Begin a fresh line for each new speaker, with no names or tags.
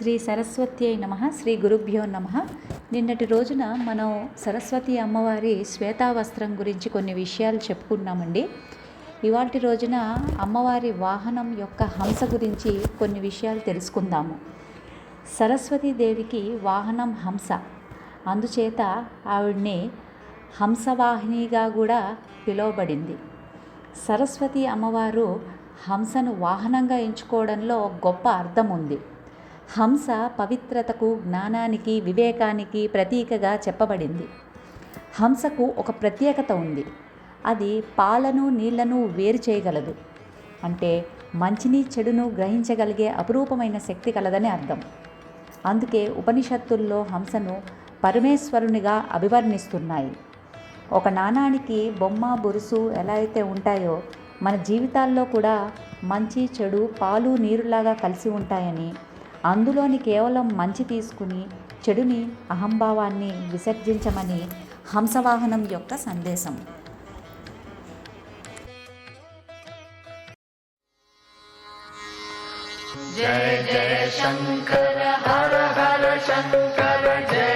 శ్రీ సరస్వతి అయి నమ శ్రీ గురుభ్యో నమ. నిన్నటి రోజున మనం సరస్వతి అమ్మవారి శ్వేతావస్త్రం గురించి కొన్ని విషయాలు చెప్పుకున్నామండి ఇవాటి రోజున అమ్మవారి వాహనం యొక్క హంస గురించి కొన్ని విషయాలు తెలుసుకుందాము. సరస్వతీదేవికి వాహనం హంస. అందుచేత ఆవిడ్ని హంసవాహినిగా కూడా పిలువబడింది. సరస్వతి అమ్మవారు హంసను వాహనంగా ఎంచుకోవడంలో గొప్ప అర్థం ఉంది హంస పవిత్రతకు జ్ఞానానికి వివేకానికి ప్రతీకగా చెప్పబడింది. హంసకు ఒక ప్రత్యేకత ఉంది. అది పాలను నీళ్ళను వేరు చేయగలదు. అంటే మంచిని చెడును గ్రహించగలిగే అపురూపమైన శక్తి కలదని అర్థం. అందుకే ఉపనిషత్తుల్లో హంసను పరమేశ్వరునిగా అభివర్ణిస్తున్నాయి. ఒక నాణానికి బొమ్మ బురుసు ఎలా అయితే ఉంటాయో మన జీవితాల్లో కూడా మంచి చెడు పాలు నీరులాగా కలిసి ఉంటాయని అందులోని కేవలం మంచి తీసుకుని చెడుని అహంభావాన్ని విసర్జించమని హంసవాహనం యొక్క సందేశం.
జయ జయ శంకర హర హర శంకర జయ